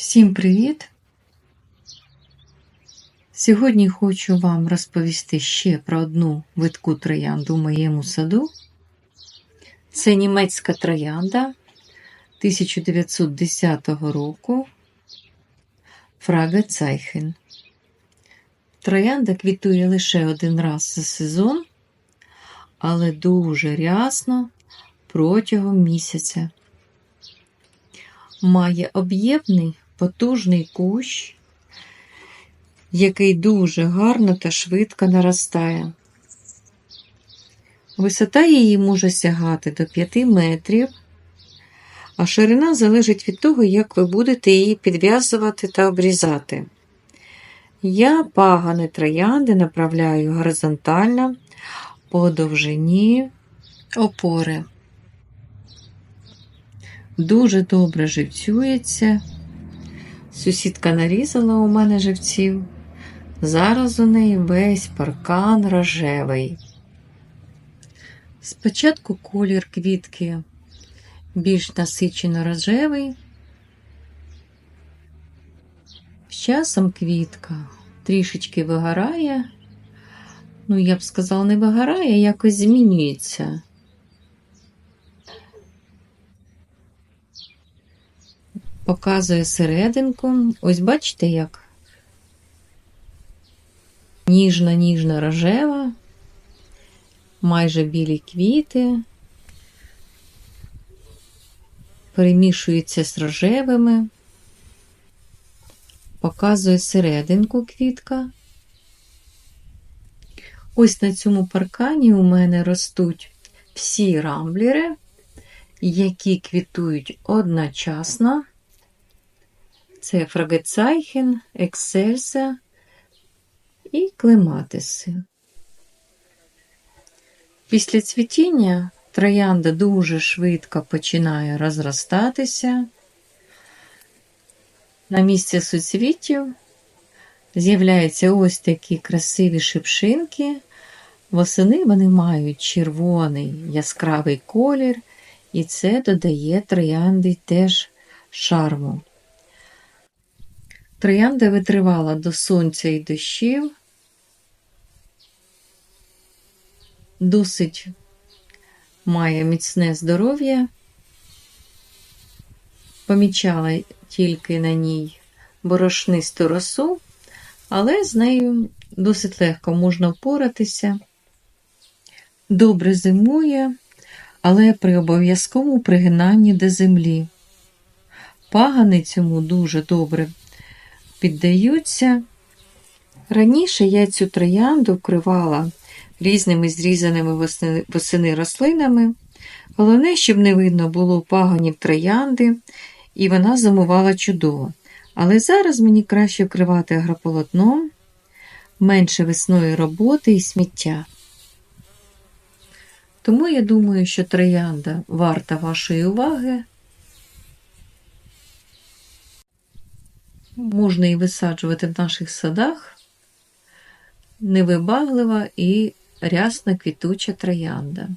Всім привіт! Сьогодні хочу вам розповісти ще про одну видку троянду в моєму саду. Це німецька троянда 1910 року Фрага Цайхен. Троянда квітує лише один раз за сезон, але дуже рясно протягом місяця. Має об'ємний потужний кущ, який дуже гарно та швидко наростає. Висота її може сягати до 5 метрів, а ширина залежить від того, як ви будете її підв'язувати та обрізати. Я пагани троянди направляю горизонтально по довжині опори. Дуже добре живцюється. Сусідка нарізала у мене живців. Зараз у неї весь паркан рожевий. Спочатку колір квітки більш насичено рожевий. З часом квітка трішечки вигорає. Ну, я б сказала, не вигорає, якось змінюється. Показує серединку. Ось бачите, як ніжна-ніжна рожева, майже білі квіти, перемішуються з рожевими, показує серединку квітка. Ось на цьому паркані у мене ростуть всі рамблери, які квітують одночасно. Це Фрагецайхен, Ексельса і Клематиси. Після цвітіння троянда дуже швидко починає розростатися. На місці суцвітів з'являються ось такі красиві шипшинки. Восени вони мають червоний яскравий колір, і це додає троянди теж шарму. Троянда витривала до сонця і дощів. Досить має міцне здоров'я. Помічала тільки на ній борошнисту росу, але з нею досить легко можна впоратися. Добре зимує, але при обов'язковому пригинанні до землі. Пагани цьому дуже добре піддаються. Раніше я цю троянду вкривала різними зрізаними восени, рослинами. Головне, щоб не видно було паганів троянди, і вона зимувала чудово. Але зараз мені краще вкривати агрополотном, менше весної роботи і сміття. Тому я думаю, що троянда варта вашої уваги. Можна її висаджувати в наших садах. Невибаглива і рясна квітуча троянда.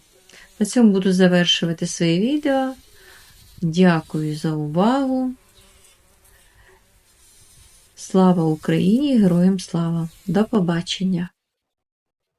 На цьому буду завершувати своє відео. Дякую за увагу. Слава Україні! Героям слава! До побачення!